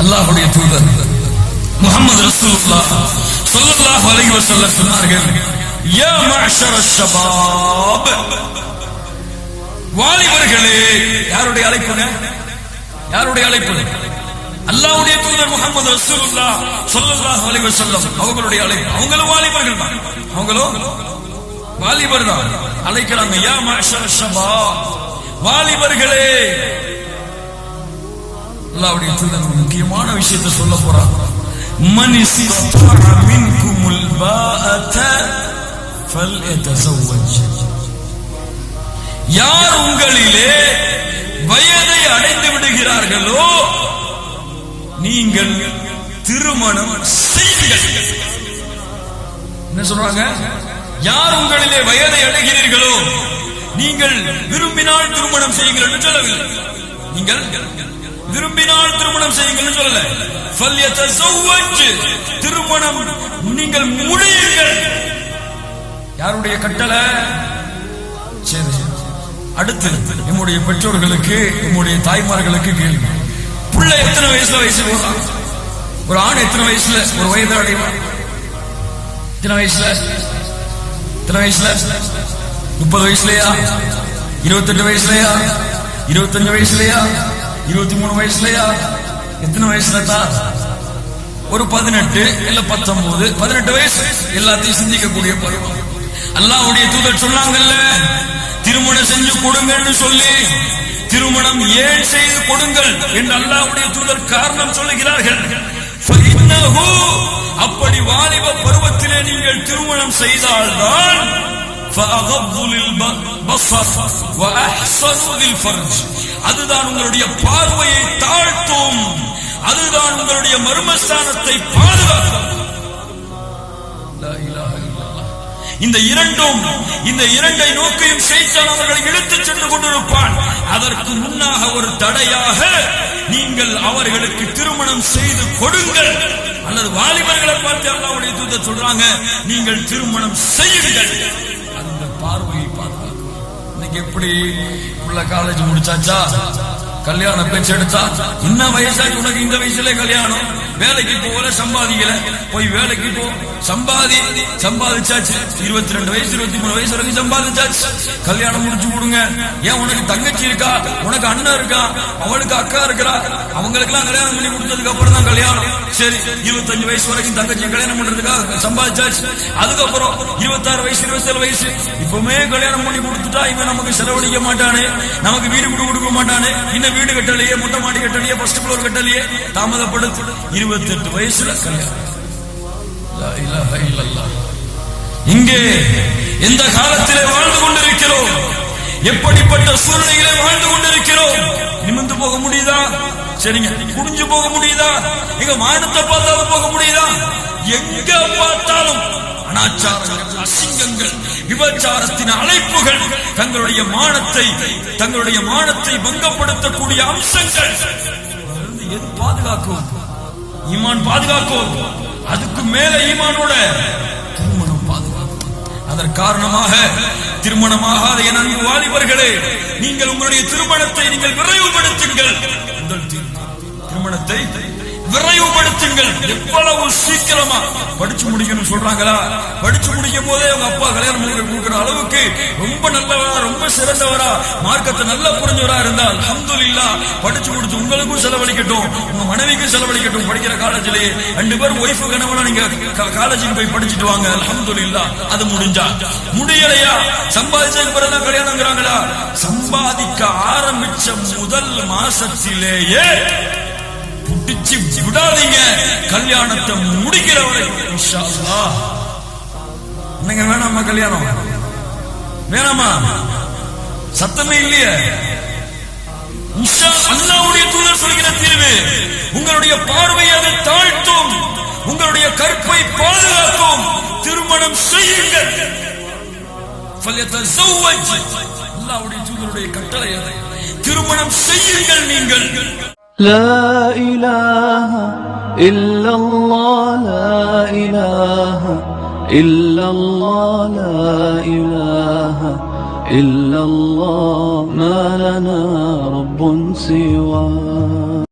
அல்லாஹுடைய தூதர் முகமது ரசூலுல்லாஹ் ஸல்லல்லாஹு அலைஹி வஸல்லம் சொன்னார்கள் யா மஅஷர ஷபாப். வாலிபர்களே யாருடைய அழைப்புங்க? யாருடைய அழைப்பு? அல்லாஹ்வுடைய தூதர் முகமது ரசூலுல்லாஹ் ஸல்லல்லாஹு அலைஹி வஸல்லம். அவங்களுடைய அழைப்பு. அவங்களும் வாலிபர்கள் தான். அவங்களும் வாலிபர் தான். அழைக்கிறாங்க யா மஅஷர ஷபாப். வாலிபர்களே அல்லாஹ்வுடைய தூதர் ஒரு முக்கியமான விஷயத்தை சொல்ல போறாங்க من استطاع منكم الباءة فليتزوج யார் உங்களிலே வயதை அடைந்து விடுகிறார்களோ நீங்கள் திருமணம் செய்யுங்கள் என்ன சொல்றாங்க யார் உங்களிலே வயதை அடைகிறீர்களோ நீங்கள் விரும்பினால் திருமணம் செய்யுங்கள் என்று சொல்லவில்லை நீங்கள் விரும்பினால் திருமணம் செய்யுங்கள் சொல்லல. திருமணம் நீங்கள் முடியுங்கள். யாருடைய கட்டளை? சரி அடுத்து நம்முடைய பெற்றோர்களுக்கு நம்முடைய தாய்மார்களுக்கு கேள்வி. பிள்ளை எத்தனை வயசுல வயசு போறான் ஒரு ஆண் எத்தனை வயசுல? ஒரு வயது அடைவான் எத்தனை வயசுல? எத்தனை வயசுல? முப்பது வயசுலயா? இருபத்தெட்டு வயசுலயா? இருபத்தஞ்சு வயசுலயா? இருபத்தி மூணு வயசுலயா? எத்தனை வயசுல தான் ஒரு பதினெட்டு இல்ல பத்தொன்பது. பதினெட்டு வயசு. எல்லாத்தையும் சிந்திக்கக்கூடிய பருவம். அல்லாவுடைய தூதர் சொன்னாங்கல்ல திருமணம் செஞ்சு கொடுங்கன்னு சொல்லி திருமணம் ஏன் செய்து கொடுங்கள்? என்று அல்லாவுடைய தூதர் காரணம் சொல்லுகிறார்கள். அப்படி வாலிப பருவத்திலே நீங்கள் திருமணம் செய்தால்தான் فأغضوا للبصر وأحسنوا للفرج அதுதான் உங்களுடைய பார்வையை தாழ்த்தும் அதுதான் உங்களுடைய மர்மஸ்தானத்தை பாதுகாக்கும் லா இலாஹ இல்லல்லாஹ். இந்த இரண்டும் இந்த இரண்டை நோக்கியும் செய்தான் அவர்களை இழுத்துச் சென்று கொண்டிருப்பான் அதற்கு முன்னாக ஒரு தடையாக நீங்கள் அவர்களுக்கு திருமணம் செய்து கொடுங்கள் அல்லது வாலிபர்களை பார்த்து அல்லாவுடைய தூதர் சொல்றாங்க நீங்கள் திருமணம் செய்யுங்கள் அந்த பார்வையை பாதுகாக்கும் இன்னைக்கு எப்படி உள்ள காலேஜ் முடிச்சாச்சா? கல்யாண பேச்சு எடுத்தா இன்ன வயசாச்சு உனக்கு இந்த வயசுல கல்யாணம். வேலைக்கு போகல சம்பாதிக்கல. போய் வேலைக்கு போ. சம்பாதி சம்பாதிச்சாச்சு. இருபத்தி ரெண்டு வயசு இருபத்தி மூணு வயசு வரைக்கும் சம்பாதிச்சாச்சு. கல்யாணம் முடிச்சு கொடுங்க. ஏன் உனக்கு தங்கச்சி இருக்கா? உனக்கு அண்ணன் இருக்கா? அவளுக்கு அக்கா இருக்கிறா? அவங்களுக்கு எல்லாம் கல்யாணம் பண்ணி கொடுத்ததுக்கு அப்புறம் தான் கல்யாணம். சரி இருபத்தஞ்சு வயசு வரைக்கும் தங்கச்சி கல்யாணம் பண்றதுக்காக சம்பாதிச்சாச்சு. அதுக்கப்புறம் இருபத்தாறு வயசு இருபத்தேழு வயசு. இப்பவுமே கல்யாணம் பண்ணி கொடுத்துட்டா இவன் நமக்கு செலவழிக்க மாட்டானே. நமக்கு வீடு கூட கொடுக்க மாட்டானே. இன்னும் வீடு கட்டலையே மொட்டை மாடி கட்டலையே ஃபர்ஸ்ட் ஃப்ளோர் கட்டலையே தாமதப்படுத்து இருபத்தி எட்டு வயசுல கல்யாணம். இங்கே எந்த காலத்திலே வாழ்ந்து கொண்டிருக்கிறோம்? எப்படிப்பட்ட சூழ்நிலையிலே வாழ்ந்து கொண்டிருக்கிறோம்? நிமிர்ந்து போக முடியுதா? சரிங்க. குடிஞ்சு போக முடியுதா? எங்க மானத்தை பார்த்தாலும் போக முடியுதா? எங்க பார்த்தாலும் அனாச்சாரங்கள் அசிங்கங்கள் விபச்சாரத்தின் அழைப்புகள் தங்களுடைய மானத்தை தங்களுடைய மானத்தை பங்கப்படுத்தக்கூடிய அம்சங்கள். எது பாதுகாக்கும்? ஈமான் பாதுகாக்கும். அதுக்கு மேல ஈமானோட திருமணம் பாதுகாக்கும். அதன் காரணமாக திருமணமாகாத என அன்பு வாலிபர்களே நீங்கள் உங்களுடைய திருமணத்தை நீங்கள் விரைவுபடுத்துங்கள். முதல் திருமணத்தை விரைவுபடுத்துங்கள். எவ்வளவு சீக்கிரமா? படிச்சு முடிக்கணும் சொல்றாங்களா? படிச்சு முடிக்கும் போதே அவங்க அப்பா கல்யாணம் பண்ணி கொடுக்கிற அளவுக்கு ரொம்ப நல்லவரா ரொம்ப சிறந்தவரா மார்க்கத்தை நல்லா புரிஞ்சவரா இருந்தால் அல்ஹம்துலில்லாஹ் படிச்சு முடிச்சு உங்களுக்கும் செலவழிக்கட்டும் உங்க மனைவிக்கும் செலவழிக்கட்டும் படிக்கிற காலேஜ்லயே ரெண்டு பேரும் ஒய்ஃபு கணவனா நீங்க காலேஜுக்கு போய் படிச்சுட்டு வாங்க அல்ஹம்துலில்லாஹ் அது முடிஞ்சா. முடியலையா? சம்பாதிச்சதுக்கு பிறகுதான் கல்யாணங்கிறாங்களா? சம்பாதிக்க ஆரம்பிச்ச முதல் மாசத்திலேயே முடிச்சு விடாதீங்க. கல்யாணத்தை முடிக்கிறவரை வேணாமா கல்யாணம்? வேணாமா? சத்தமே இல்லையே. அல்லாவுடைய தூதர் சொல்கிற தீர்வு உங்களுடைய பார்வையை அதை தாழ்த்தும். உங்களுடைய கற்பை பாதுகாக்கும். திருமணம் செய்யுங்கள். அல்லாவுடைய தூதருடைய கட்டளை திருமணம் செய்யுங்கள் நீங்கள். لا إله إلا الله لا إله إلا الله لا إله إلا الله. ما لنا رب سواه